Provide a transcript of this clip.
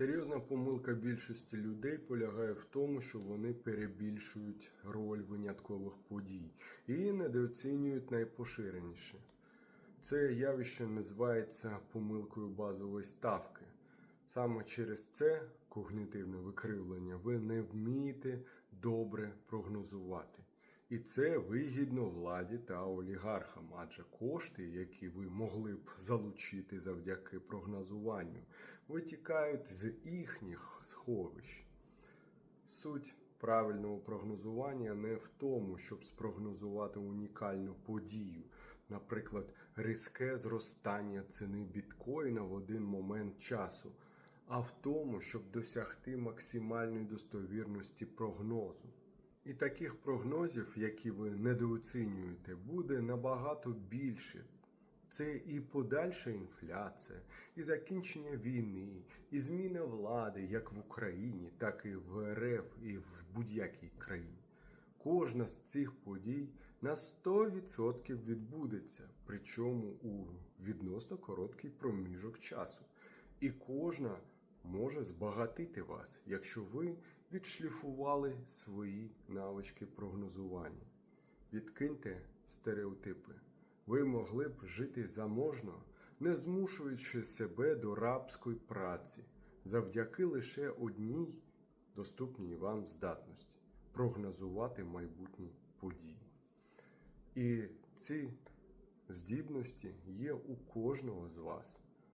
Серйозна помилка більшості людей полягає в тому, що вони перебільшують роль виняткових подій і недооцінюють найпоширеніше. Це явище називається помилкою базової ставки. Саме через це когнитивне викривлення ви не вмієте добре прогнозувати. І це вигідно владі та олігархам, адже кошти, які ви могли б залучити завдяки прогнозуванню, витікають з їхніх сховищ. Суть правильного прогнозування не в тому, щоб спрогнозувати унікальну подію, наприклад, різке зростання ціни біткоїна в один момент часу, а в тому, щоб досягти максимальної достовірності прогнозу. І таких прогнозів, які ви недооцінюєте, буде набагато більше. Це і подальша інфляція, і закінчення війни, і зміна влади як в Україні, так і в РФ, і в будь-якій країні. Кожна з цих подій на 100% відбудеться, причому у відносно короткий проміжок часу. І кожна може збагатити вас, якщо ви відшліфували свої навички прогнозування. Відкиньте стереотипи. Ви могли б жити заможно, не змушуючи себе до рабської праці, завдяки лише одній доступній вам здатності прогнозувати майбутні події. І ці здібності є у кожного з вас.